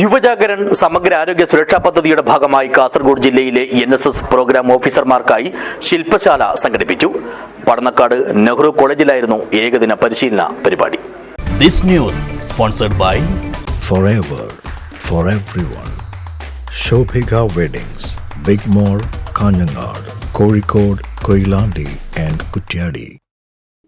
യുവജാഗരൺ സമഗ്ര ആരോഗ്യ സുരക്ഷാ പദ്ധതിയുടെ ഭാഗമായി കാസർഗോഡ് ജില്ലയിലെ എൻ എസ് എസ് പ്രോഗ്രാം ഓഫീസർമാർക്കായി ശില്പശാല സംഘടിപ്പിച്ചു. പടന്നക്കാട് നെഹ്റു കോളേജിലായിരുന്നു ഏകദിന പരിശീലന പരിപാടി. This news sponsored by forever for everyone. Shobhika Weddings, Big mall Kanhangad Kozhikode Koilandi and Kuttiadi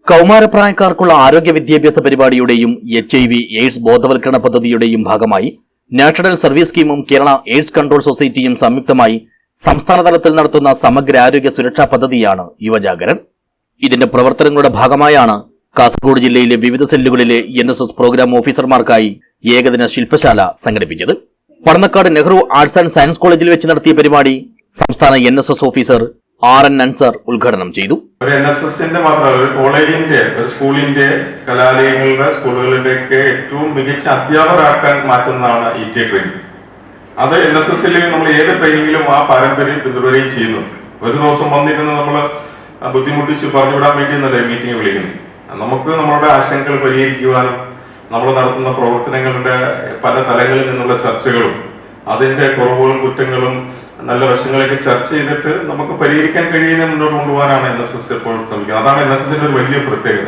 കൗമാരപ്രായക്കാർക്കുള്ള ആരോഗ്യ വിദ്യാഭ്യാസ പരിപാടിയുടെയും എച്ച് ഐ വി എയ്ഡ്സ് ബോധവൽക്കരണ പദ്ധതിയുടെയും ഭാഗമായി നാഷണൽ സർവീസ് സ്കീമും കേരള എയ്ഡ്സ് കൺട്രോൾ സൊസൈറ്റിയും സംയുക്തമായി സംസ്ഥാന തലത്തിൽ നടത്തുന്ന സമഗ്ര ആരോഗ്യ സുരക്ഷാ പദ്ധതിയാണ് യുവജാഗരൺ. ഇതിന്റെ പ്രവർത്തനങ്ങളുടെ ഭാഗമായാണ് കാസർഗോഡ് ജില്ലയിലെ വിവിധ സെല്ലുകളിലെ എൻ എസ് എസ് പ്രോഗ്രാം ഓഫീസർമാർക്കായി ഏകദിന ശില്പശാല സംഘടിപ്പിച്ചത്. Padannakkad Nehru arts and science കോളേജിൽ വെച്ച് നടത്തിയ പരിപാടി സംസ്ഥാന N officer R N Ansar ഉദ്ഘാടനം ചെയ്തു. കോളേജിന്റെ സ്കൂളിന്റെ കലാലയങ്ങളുടെ സ്കൂളുകളുടെ ഒക്കെ ഏറ്റവും മികച്ച അധ്യാപകരാക്കാൻ മാറ്റുന്നതാണ് ഇ ടി ട്രെയിനിങ്. അത് എൻ എസ് എസിൽ നമ്മൾ ഏത് ട്രെയിനിങ്ങിലും ആ പാരമ്പര്യം പിന്തുടരുകയും ചെയ്യുന്നു. ഒരു ദിവസം വന്നിരുന്ന് നമ്മൾ ബുദ്ധിമുട്ടിച്ച് പറഞ്ഞുവിടാൻ വേണ്ടിയെന്നല്ലേ മീറ്റിംഗ് വിളിക്കുന്നു നമുക്ക് നമ്മളുടെ ആശങ്കകൾ പരിഹരിക്കുവാനും നമ്മൾ നടത്തുന്ന പ്രവർത്തനങ്ങളുടെ പല തലങ്ങളിൽ നിന്നുള്ള ചർച്ചകളും അതിന്റെ കുറവുകളും കുറ്റങ്ങളും നല്ല വശങ്ങളൊക്കെ ചർച്ച ചെയ്തിട്ട് നമുക്ക് പരിഹരിക്കാൻ കഴിയുന്ന മുന്നോട്ട് കൊണ്ടുപോകാനാണ് എൻ എസ് എസ് എപ്പോഴും ശ്രമിക്കുന്നത്. അതാണ് എൻ എസ് എസിന്റെ ഒരു വലിയ പ്രത്യേകത.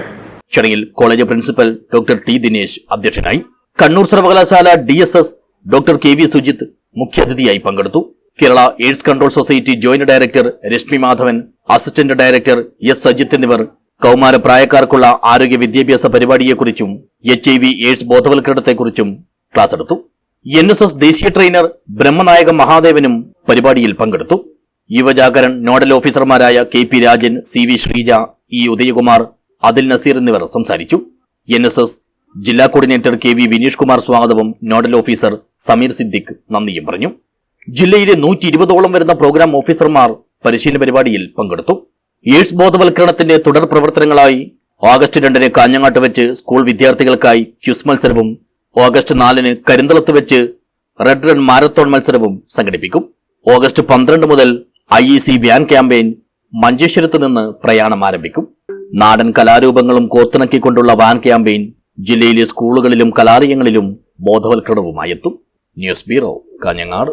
ചടങ്ങിൽ college principal doctor T Dinesh അധ്യക്ഷനായി കണ്ണൂർ സർവകലാശാല D S S doctor K V Sujith മുഖ്യാതിഥിയായി പങ്കെടുത്തു. Kerala AIDS control society joint director Rashmi Madhavan assistant director S Sajith എന്നിവർ കൗമാര പ്രായക്കാർക്കുള്ള ആരോഗ്യ വിദ്യാഭ്യാസ പരിപാടിയെക്കുറിച്ചും എച്ച് ഐ വി എയ്ഡ്സ് ബോധവൽക്കരണത്തെക്കുറിച്ചും ക്ലാസ് എടുത്തു. എൻ എസ് എസ് ദേശീയ ട്രെയിനർ ബ്രഹ്മനായക മഹാദേവനും പരിപാടിയിൽ പങ്കെടുത്തു. യുവജാഗരൺ നോഡൽ ഓഫീസർമാരായ K P Rajan C V Sreeja E Udayakumar അതിൽ നസീർ എന്നിവർ സംസാരിച്ചു. എൻ എസ് എസ് ജില്ലാ coordinator K V Vineesh Kumar സ്വാഗതവും നോഡൽ ഓഫീസർ സമീർ സിദ്ദിഖ് നന്ദിയും പറഞ്ഞു. ജില്ലയിലെ നൂറ്റി ഇരുപതോളം വരുന്ന പ്രോഗ്രാം ഓഫീസർമാർ പരിശീലന പരിപാടിയിൽ പങ്കെടുത്തു. എയ്ഡ്സ് ബോധവൽക്കരണത്തിന്റെ തുടർ പ്രവർത്തനങ്ങളായി ഓഗസ്റ്റ് രണ്ടിന് കാഞ്ഞങ്ങാട്ട് വെച്ച് സ്കൂൾ വിദ്യാർത്ഥികൾക്കായി ക്യുസ് മത്സരവും ഓഗസ്റ്റ് നാലിന് കരിന്തളത്ത് വെച്ച് റെഡ് റൺ മാരത്തോൺ മത്സരവും സംഘടിപ്പിക്കും. ഓഗസ്റ്റ് പന്ത്രണ്ട് മുതൽ I E C van campaign മഞ്ചേശ്വരത്ത് നിന്ന് പ്രയാണം ആരംഭിക്കും. നാടൻ കലാരൂപങ്ങളും കോർത്തിണക്കിക്കൊണ്ടുള്ള വാൻ ക്യാമ്പയിൻ ജില്ലയിലെ സ്കൂളുകളിലും കലാലയങ്ങളിലും ബോധവൽക്കരണവുമായെത്തും ന്യൂസ് ബ്യൂറോ കാഞ്ഞങ്ങാട്.